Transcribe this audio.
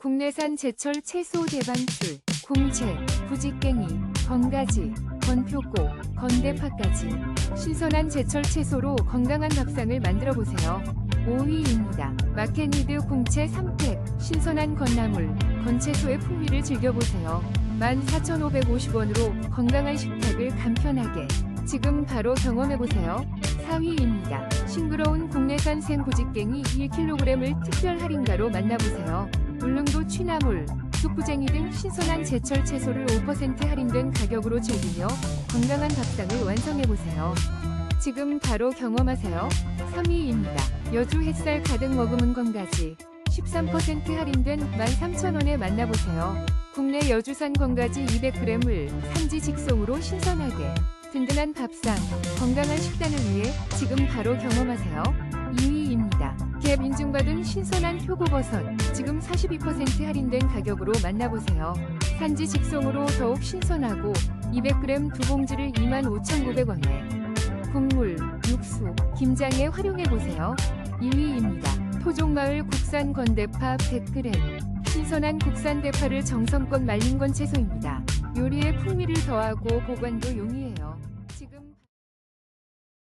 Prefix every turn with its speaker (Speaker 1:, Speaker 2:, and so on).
Speaker 1: 국내산 제철 채소 대방출, 공채, 부지깽이, 건가지, 건표고, 건대파까지 신선한 제철 채소로 건강한 밥상을 만들어 보세요. 5위입니다. 마켓니드 공채 3팩, 신선한 건나물, 건채소의 풍미를 즐겨보세요. 14,550원으로 건강한 식탁을 간편하게 지금 바로 경험해보세요. 4위입니다. 싱그러운 국내산 생고집갱이 1kg을 특별 할인가로 만나보세요. 울릉도 취나물, 쑥부쟁이 등 신선한 제철 채소를 5% 할인된 가격으로 즐기며 건강한 밥상을 완성해보세요. 지금 바로 경험하세요. 3위입니다. 여주 햇살 가득 머금은 건가지 13% 할인된 13,000원에 만나보세요. 국내 여주산 건가지 200g을 산지 직송으로 신선하게 든든한 밥상, 건강한 식단을 위해 지금 바로 경험하세요. 2위입니다. 갭 인증받은 신선한 표고버섯, 지금 42% 할인된 가격으로 만나보세요. 산지 직송으로 더욱 신선하고 200g 두 봉지를 25,900원에 국물, 육수, 김장에 활용해보세요. 2위입니다. 토종마을 국산 건대파 100g. 신선한 국산 대파를 정성껏 말린 건 채소입니다. 요리에 풍미를 더하고 보관도 용이해요.